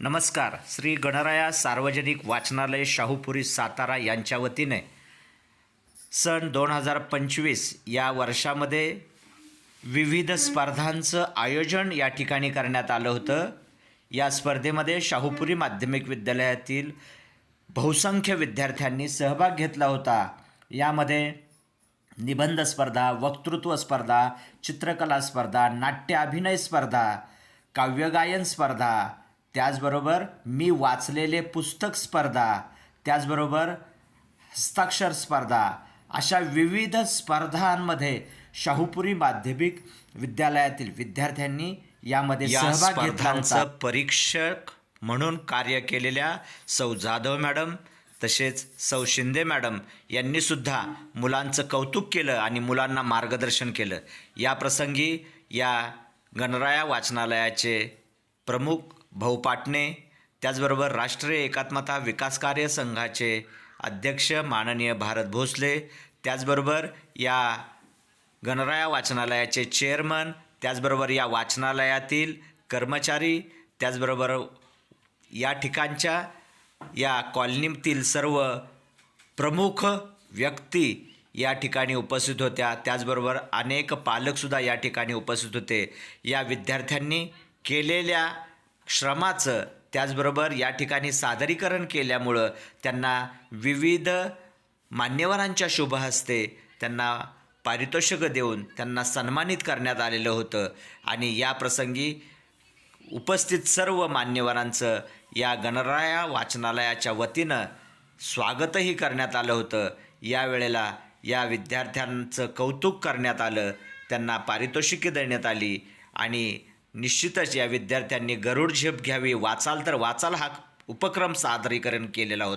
नमस्कार. श्री गणराया सार्वजनिक वाचनालय शाहूपुरी सातारा यांच्या वतीने सन दोन हजार पंचवीस या वर्षामध्ये विविध स्पर्धांचं आयोजन या ठिकाणी करण्यात आलं होतं. या स्पर्धेमध्ये शाहूपुरी माध्यमिक विद्यालयातील बहुसंख्य विद्यार्थ्यांनी सहभाग घेतला होता. यामध्ये निबंध स्पर्धा वक्तृत्व स्पर्धा चित्रकला स्पर्धा नाट्य अभिनय स्पर्धा काव्यगायन स्पर्धा त्याचबरोबर मी वाचलेले पुस्तक स्पर्धा त्याचबरोबर हस्ताक्षर स्पर्धा अशा विविध स्पर्धांमध्ये शाहूपुरी माध्यमिक विद्यालयातील विद्यार्थ्यांनी यामध्ये या सहभाग घेतला परीक्षक म्हणून कार्य केलेल्या सौ जाधव मॅडम तसेच सौ शिंदे मॅडम यांनी सुद्धा मुलांचं कौतुक केलं आणि मुलांना मार्गदर्शन केलं. या प्रसंगी या गणराया वाचनालयाचे प्रमुख भाऊ पाटणे त्याचबरोबर राष्ट्रीय एकात्मता विकास कार्य संघाचे अध्यक्ष माननीय भारत भोसले त्याचबरोबर या गणराया वाचनालयाचे चेअरमन त्याचबरोबर या वाचनालयातील कर्मचारी त्याचबरोबर या ठिकाणच्या या कॉलनीतील सर्व प्रमुख व्यक्ती या ठिकाणी उपस्थित होत्या. त्याचबरोबर अनेक पालकसुद्धा या ठिकाणी उपस्थित होते. या विद्यार्थ्यांनी केलेल्या श्रमाचं त्याचबरोबर या ठिकाणी सादरीकरण केल्यामुळं त्यांना विविध मान्यवरांच्या शुभ हस्ते त्यांना पारितोषिकं देऊन त्यांना सन्मानित करण्यात आलेलं होतं. आणि या प्रसंगी उपस्थित सर्व मान्यवरांचं या गणराया वाचनालयाच्या वतीनं स्वागतही करण्यात आलं होतं. यावेळेला या विद्यार्थ्यांचं कौतुक करण्यात आलं. त्यांना पारितोषिके देण्यात आली आणि निश्चितच या विद्यार्थ्यांनी गरुड झेप घ्यावी. वाचाल तर वाचाल हा उपक्रम सादरीकरण केलेला होता.